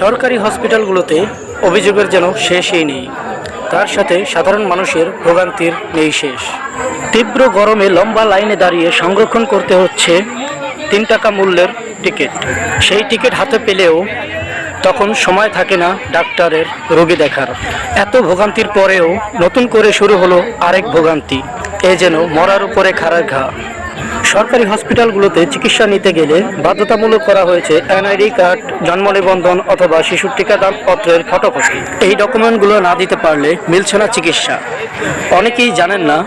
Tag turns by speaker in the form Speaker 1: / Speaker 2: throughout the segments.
Speaker 1: সরকারি হসপিটালগুলোতে অভিযোগের যেন শেষই নেই। তার সাথে সাধারণ মানুষের ভোগান্তির নেই শেষ। তীব্র গরমে লম্বা লাইনে দাঁড়িয়ে সংরক্ষণ করতে হচ্ছে তিন টাকা মূল্যের টিকিট। সেই টিকিট হাতে পেলেও তখন সময় থাকে না ডাক্তারের রোগী দেখার। এত ভোগান্তির পরেও নতুন করে শুরু হলো আরেক ভোগান্তি। এ যেন মরার উপরে খাড়ার ঘা। সরকারি হসপিটালগুলোতে চিকিৎসা নিতে গেলে বাধ্যতামূলক করা হয়েছে এনআইডি কার্ড, জন্ম নিবন্ধন অথবা শিশুর টিকাদান পত্রের ফটোকপি। এই ডকুমেন্টগুলো না দিতে পারলে মিলছে না চিকিৎসা। অনেকেই জানেন না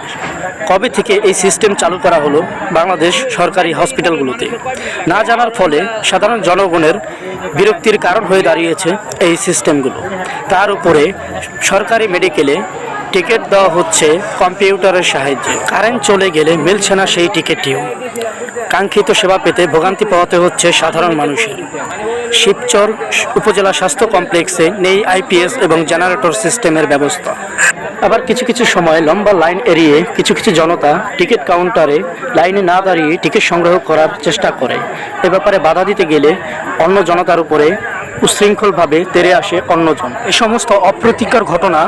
Speaker 1: কবে থেকে এই সিস্টেম চালু করা হলো বাংলাদেশ সরকারি হসপিটালগুলোতে। না জানার ফলে সাধারণ জনগণের বিরক্তির কারণ হয়ে দাঁড়িয়েছে এই সিস্টেমগুলো। তার উপরে সরকারি মেডিকেলে টিকিট দেওয়া হচ্ছে কম্পিউটারের সাহায্যে। কারেন্ট চলে গেলে মিলছে না সেই টিকিটটিও। কাঙ্ক্ষিত সেবা পেতে ভোগান্তি পাওয়াতে হচ্ছে সাধারণ মানুষের। শিবচর উপজেলা স্বাস্থ্য কমপ্লেক্সে নেই আইপিএস এবং জেনারেটর সিস্টেমের ব্যবস্থা। আবার কিছু কিছু সময় লম্বা লাইন এড়িয়ে কিছু কিছু জনতা টিকিট কাউন্টারে লাইনে না দাঁড়িয়ে টিকিট সংগ্রহ করার চেষ্টা করে। এ ব্যাপারে বাধা দিতে গেলে অন্য জনতার উপরে উশৃঙ্খলভাবে তেরে আসে অন্যজন। এ সমস্ত অপ্রীতিকর ঘটনা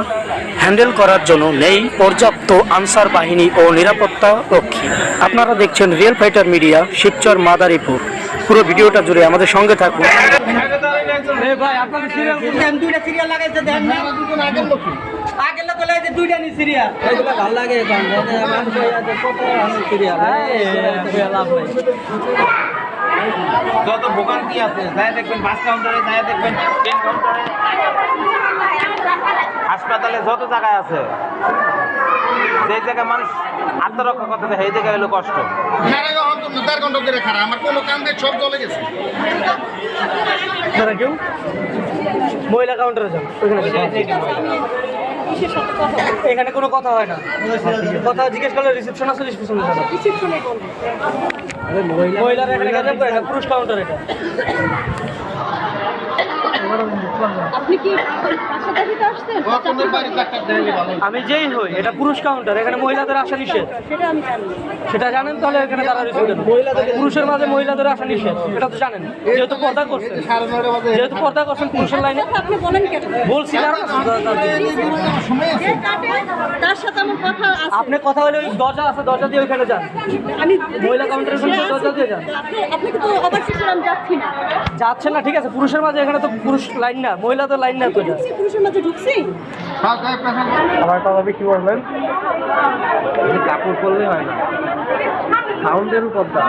Speaker 1: হ্যান্ডেল করার জন্য নেই পর্যাপ্ত আনসার বাহিনী ও নিরাপত্তা রক্ষী। আপনারা দেখছেন real fighter media Shibchar Madaripur. পুরো ভিডিওটা জুড়ে আমাদের সঙ্গে থাকুন।
Speaker 2: সিরিয়াল
Speaker 3: যত ভোগান্তি আছে যাই দেখবেন বাস কাউন্টারে দেখবেন ট্রেন কাউন্টারে হাসপাতালে যত জায়গায় আছে যে জায়গায় মানুষ আত্মরক্ষা করতে সেই জায়গায় হলো কষ্ট।
Speaker 4: খারাপ হন তো দেড় ঘণ্টা করে খারাপ? আমার কোনো কাম দিয়ে সব চলে গেছে।
Speaker 2: আপনারা কেউ? মহিলা কাউন্টারে যান এখানে কোনো কথা হয় না। কথা জিজ্ঞেস করলে রিসেপশন আছে রিসেপশনে মহিলারা এখানে কাজ করে না পুরুষ কাউন্টার এটা।
Speaker 5: আপনি কি পাশাপাশিতে আসছেন?
Speaker 4: তোমার বাড়ি ডাক্তার দেখালে ভালো
Speaker 2: আমি যেই হই এটা পুরুষ কাউন্টার এখানে মহিলাদের আসা নিষেধ।
Speaker 5: সেটা আমি জানি
Speaker 2: সেটা জানেন তাহলে এখানে তারা পুরুষের মাঝে মহিলাদের আসা নিষেধ এটা তো জানেন। যেহেতু পর্দা করছেন। যেহেতু পর্দা করছেন পুরুষের লাইনে।
Speaker 5: আপনি
Speaker 2: বলছি না
Speaker 5: যে কাটে তার সাথে আমার কথা আছে।
Speaker 2: আপনি কথা হলে ওই দরজা আছে দরজা দিয়ে ওইখানে যান।
Speaker 5: আমি
Speaker 2: মহিলা কাউন্টারের দরজা দিয়ে যান।
Speaker 5: যাচ্ছি না
Speaker 2: ঠিক আছে পুরুষের মাঝে এখানে তো পুরুষ লাইন না। মহিলাদের লাইন না তো
Speaker 5: ঢুকছি পুরুষের মাঝে ঢুকছি
Speaker 4: হ্যাঁ
Speaker 2: আবার কথা কি বললেন কাপড় পরলে হয় না সাউন্ডের উপর দা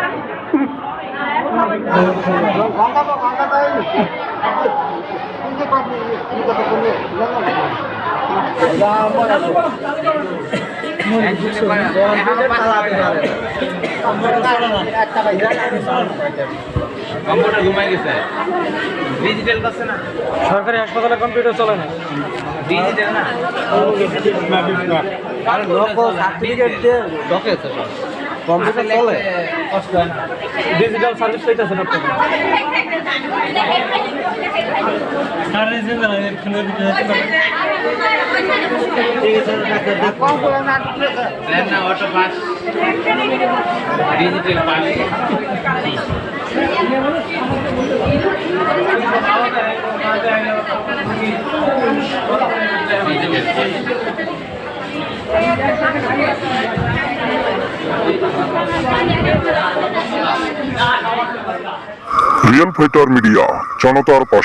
Speaker 3: কম্পিউটার ঘুমাই গেছে। ডিজিটাল করছে না।
Speaker 2: সরকারি হাসপাতালে কম্পিউটার চলে না?
Speaker 3: ডিজিটাল না।
Speaker 2: সার্টিফিকেট দিয়ে ঢোকেছে কম্পিউটার চলে।
Speaker 3: কষ্ট হয় না।
Speaker 2: ডিজিটাল সার্ভিস পাইতেছেন আপনি
Speaker 3: ট্রেন না? Auto bus digital pass
Speaker 6: real fighter media জনতার পাশে।